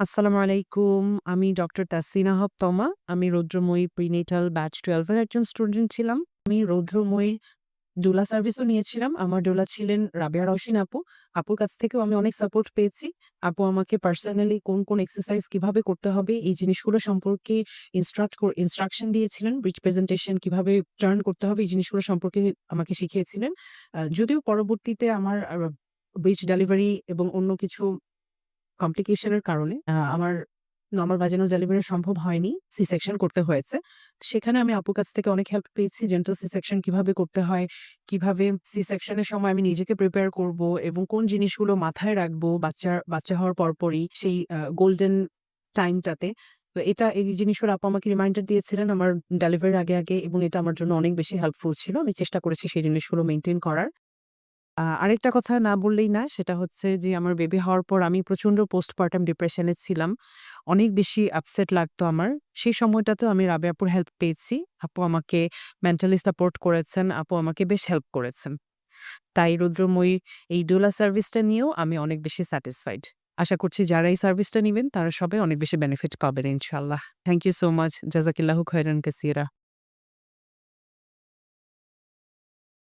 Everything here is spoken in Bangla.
আসসালামু আলাইকুম। আমি ডক্টর তাসিনা হক তমা। আমি রৌদ্রময়ী প্রিনেটাল ব্যাচ 12 এর একজন স্টুডেন্ট ছিলাম। আমি রৌদ্রময়ী ডোলা সার্ভিসও নিয়েছিলাম। আমার ডোলা ছিলেন রাবেয়া রওশিন আপু। আপুর কাছ থেকেও আমি অনেক সাপোর্ট পেয়েছি। আপু আমাকে পার্সোনালি কোন, কোন এক্সারসাইজ কীভাবে করতে হবে এই জিনিসগুলো সম্পর্কে ইনস্ট্রাক্ট ইনস্ট্রাকশন দিয়েছিলেন। ব্রিজ প্রেজেন্টেশন কীভাবে টার্ন করতে হবে এই জিনিসগুলো সম্পর্কে আমাকে শিখিয়েছিলেন। যদিও পরবর্তীতে আমার ব্রিজ ডেলিভারি এবং অন্য কিছু কমপ্লিকেশন এর কারণে আমার নর্মাল ভাজিনাল ডেলিভারি সম্ভব হয়নি। সি সেকশন করতে হয়েছে। সেখানে আমি আপুর কাছ থেকে অনেক হেল্প পেয়েছি। জেন্টাল সি সেকশন কীভাবে করতে হয়, কীভাবে সি সেকশন এর সময় আমি নিজেকে প্রিপেয়ার করব এবং কোন জিনিসগুলো মাথায় রাখব বাচ্চার বাচ্চা হওয়ার পরপরই সেই গোল্ডেন টাইমটাতে। তো এটা এই জিনিসগুলো আপু আমাকে রিমাইন্ডার দিয়েছিলেন আমার ডেলিভারির আগে, আগে এবং এটা আমার জন্য অনেক বেশি হেল্পফুল ছিল। আমি চেষ্টা করেছি সেই জিনিসগুলো মেনটেন করার। আরেকটা কথা না বললেই না, সেটা হচ্ছে যে, আমার বেবি হওয়ার পর আমি প্রচণ্ড পোস্টপার্টাম ডিপ্রেশন এ ছিলাম। অনেক বেশি আপসেট লাগতো আমার। সেই সময়টাতেও আমি রাবেয়া আপুর হেল্প পেয়েছি। আপু আমাকে মেন্টালি সাপোর্ট করেছেন। আপু আমাকে বেশ হেল্প করেছেন। তাই রৌদ্রময়ী এই ডুলা সার্ভিসটা নিয়েও আমি অনেক বেশি স্যাটিসফাইড। আশা করছি যারা এই সার্ভিসটা নিবেন, তারা সবাই অনেক বেশি বেনিফিট পাবেন, ইনশাআল্লাহ। Thank you so much. জাযাকিল্লাহু খাইরান কাসীরা।